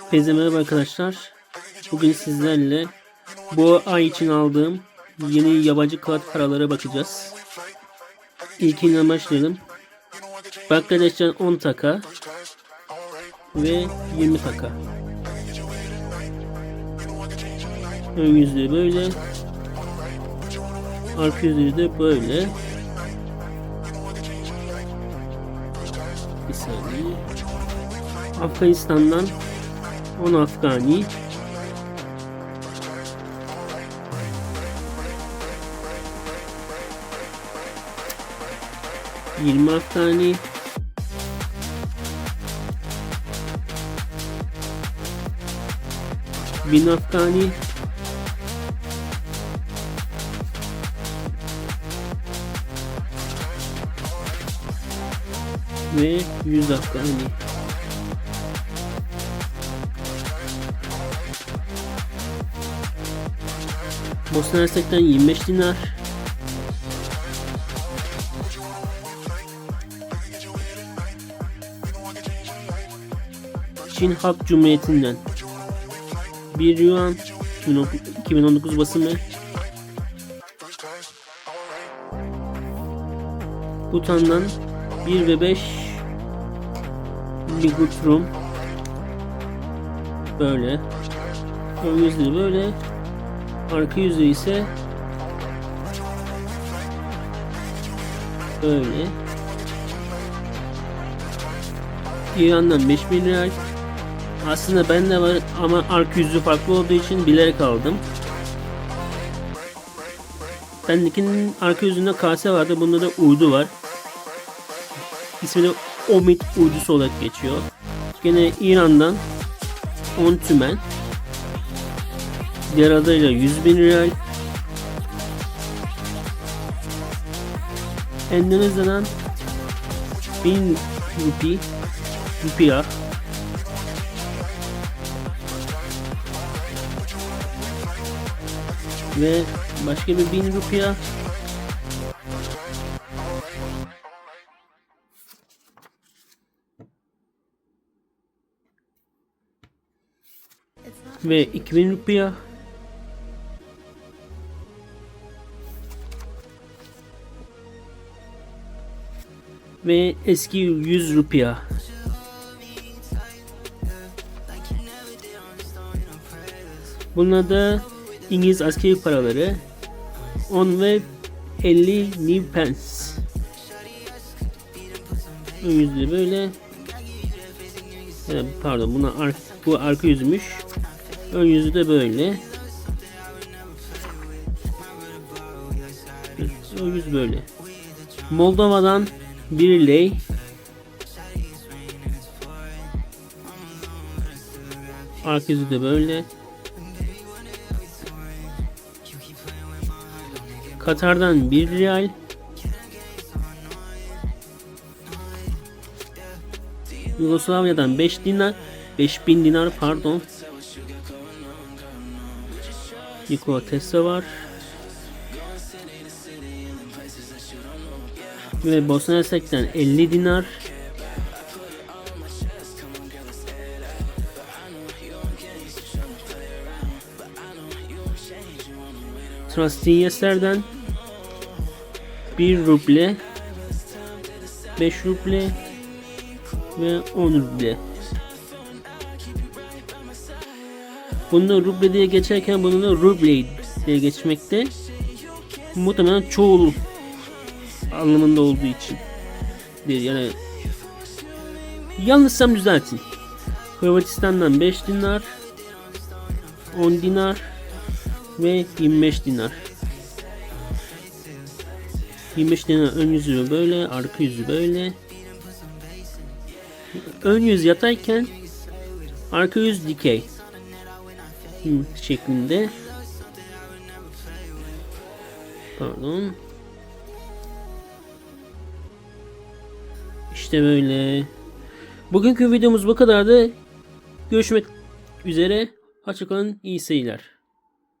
Herkese merhaba arkadaşlar. Bugün sizlerle bu ay için aldığım yeni yabancı kağıt paralara bakacağız. İlkinden başlayalım. Bangladeş'ten 10 taka ve 20 taka. Ön yüzleri böyle. Arka yüzleri de böyle. Bir saniye. Afganistan'dan 10 Afgani Yirmi Afgani Bin Afgani ve 100 Afgani. Bosna Hersek'ten 25 dinar. Çin Halk Cumhuriyeti'nden 1 yuan 2019 basımı. Butan'dan 1 ve 5 Ligutrum. Böyle. Ön yüzleri böyle arka yüzü ise böyle. İran'dan 5000 lira aslında bende var ama arka yüzü farklı olduğu için bilerek aldım. Bendekinin arka yüzünde kase vardı bunda da uydu var. İsmi de Omid uydusu olarak geçiyor. Gene İran'dan 10 tümen Diğer adıyla 100 bin real. Endonezya'dan 1000 rupi rupiah ve başka bir 1000 rupiah ve 2000 rupiah ve eski 100 rupiya. Bunlar da İngiliz askeri paraları 10 ve 50 new pence. Yüzleri böyle. Pardon buna ar bu arka yüzmüş. Ön yüzü de böyle. Ön yüz böyle. Moldova'dan bir lei Arka yüzü de böyle. Katar'dan bir real. Yugoslavya'dan 5 dinar. 5000 dinar pardon. Nikola Tesla var. Ve Bosna Hersek'ten 50 dinar. Trastinyesler'den 1 ruble 5 ruble ve 10 ruble. Bunu ruble diye geçerken bunu da ruble diye geçmekte. Muhtemelen çoğul anlamında olduğu için. Bir yani yanlışsam düzeltin. Hırvatistan'dan 5 dinar 10 dinar ve 25 dinar. 25 dinar ön yüzü böyle, arka yüzü böyle. Ön yüz yatayken arka yüz dikey şeklinde. Pardon. İşte böyle. Bugünkü videomuz bu kadardı. Görüşmek üzere. Hoşçakalın. İyi seyirler.